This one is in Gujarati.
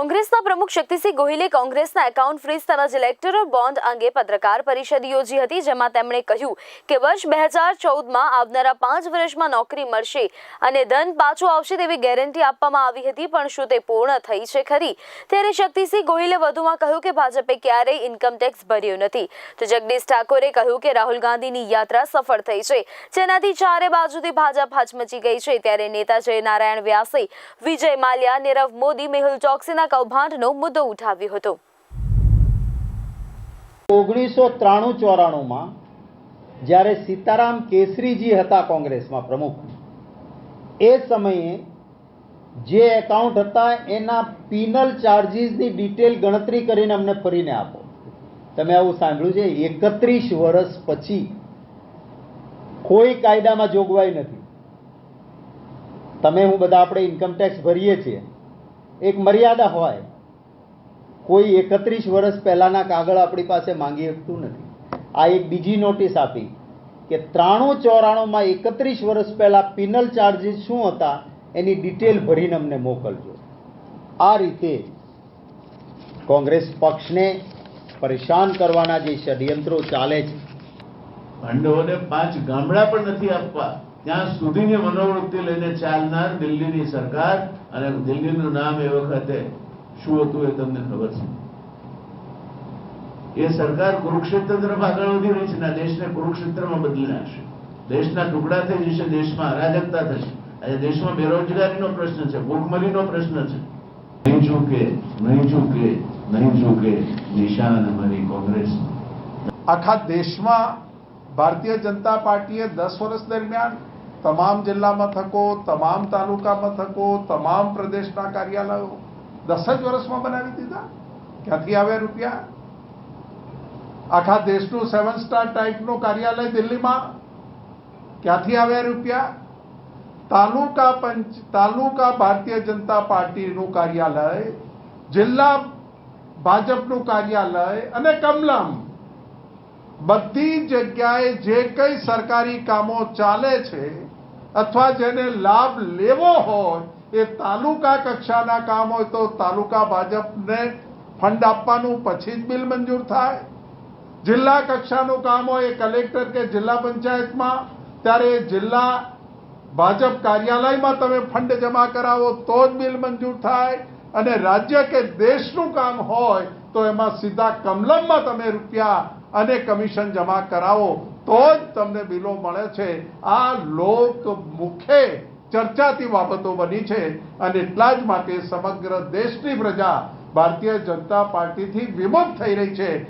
કોંગ્રેસના પ્રમુખ શક્તિસિંહ ગોહિલે કોંગ્રેસના એકાઉન્ટ ફ્રીઝ તેમજ ઇલેક્ટોરલ બોન્ડ અંગે પત્રકાર પરિષદ યોજી હતી, જેમાં તેમણે કહ્યું કે વર્ષ બે હજાર ચૌદમાં આવનારા પાંચ વર્ષમાં નોકરી મળશે અને ધન પાછું આવશે તેવી ગેરંટી આપવામાં આવી હતી, પણ શું તે પૂર્ણ થઈ છે ખરી? ત્યારે શક્તિસિંહ ગોહિલે વધુમાં કહ્યું કે ભાજપે ક્યારેય ઇન્કમ ટેક્સ ભર્યો નથી. તો જગદીશ ઠાકોરે કહ્યું કે રાહુલ ગાંધીની યાત્રા સફળ થઈ છે. જેનાથી ચારે બાજુથી ભાજપ હચમચી ગઈ છે. ત્યારે નેતા જય નારાયણ વ્યાસે, વિજય માલ્યા, નીરવ મોદી, મેહુલ ચોકસીના કૌભાંડનો મુદ્દો ઉઠાવ્યો હતો. ઓગણીસો ત્રાણું ચોરાણુંમાં જ્યારે સીતારામ કેસરીજી હતા કોંગ્રેસમાં પ્રમુખ, એ સમયે જે એકાઉન્ટ હતા એના પિનલ ચાર્જીસની ડિટેલ ગણતરી કરીને અમને ફરીને આપો. તમે આવું સાંભળ્યું છે? એકત્રીસ વર્ષ પછી કોઈ કાયદામાં જોગવાઈ નથી. તમે હું બધા આપણે ઇન્કમટેક્સ ભરીએ છીએ. એક મર્યાદા હોય, કોઈ એકત્રીસ વર્ષ પહેલાંના કાગળ આપણી પાસે માંગી શકતું નથી. આ એક બીજી નોટિસ આપી કે ત્રાણું ચોરાણુંમાં એકત્રીસ વર્ષ પહેલાં પિનલ ચાર્જીસ શું હતા, એની ડિટેલ ભરીને અમને મોકલજો. આ રીતે કોંગ્રેસ પક્ષને પરેશાન કરવાના જે ષડયંત્રો ચાલે છે. પાંડવોને પાંચ ગામડા પણ નથી આપવા. ત્યાં સુધીની મનોવૃત્તિ લઈને ચાલનાર દિલ્હીની સરકાર અને દિલ્હીનું નામ એ વખતે શું હતું એ તમને ખબર છે? એ સરકાર કુરુક્ષેત્ર તરફ આગળ વધી રહી છે ને દેશને કુરુક્ષેત્રમાં બદલી નાખશે. દેશના ટુકડા થઈ જશે, દેશમાં અરાજકતા થશે. આજે દેશમાં બેરોજગારીનો પ્રશ્ન છે, ભૂખમરીનો પ્રશ્ન છે. નહીં ચૂકે નહીં ચૂકે નહીં ચૂકે નિશાન અમારી કોંગ્રેસ. આખા દેશમાં ભારતીય જનતા પાર્ટીએ દસ વર્ષ દરમિયાન તમામ જિલ્લા મથકો તમામ તાલુકા મથકો તમામ પ્રદેશના કાર્યાલયો દસ જ વર્ષમાં બનાવી દીધા. ક્યાંથી આવ્યા રૂપિયા? આખા દેશનું સેવન સ્ટાર ટાઈપનું કાર્યાલય દિલ્હીમાં. ક્યાંથી આવ્યા રૂપિયા? તાલુકા પંચ, તાલુકા ભારતીય જનતા પાર્ટીનું કાર્યાલય, જિલ્લા ભાજપનું કાર્યાલય અને કમલમ. બધી જગ્યાએ જે કંઈ સરકારી કામો ચાલે છે અથવા જેને લાભ લેવો હોય, એ તાલુકા કક્ષાના કામ હોય તો તાલુકા ભાજપને ફંડ આપવાનું પછી જ બિલ મંજૂર થાય. જિલ્લા કક્ષાનું કામ હોય એ કલેક્ટર કે જિલ્લા પંચાયતમાં, ત્યારે જિલ્લા ભાજપ કાર્યાલયમાં તમે ફંડ જમા કરાવો તો જ બિલ મંજૂર થાય. અને રાજ્ય કે દેશનું કામ હોય તો એમાં સીધા કમલમમાં તમે રૂપિયા અને કમિશન જમા કરાવો, તો જ તમને બિલો મળે છે. આ લોક મુખે ચર્ચાતી બાબતો બની છે અને એટલા જ માટે સમગ્ર દેશની પ્રજા ભારતીય જનતા પાર્ટીથી વિમુખ થઈ રહી છે.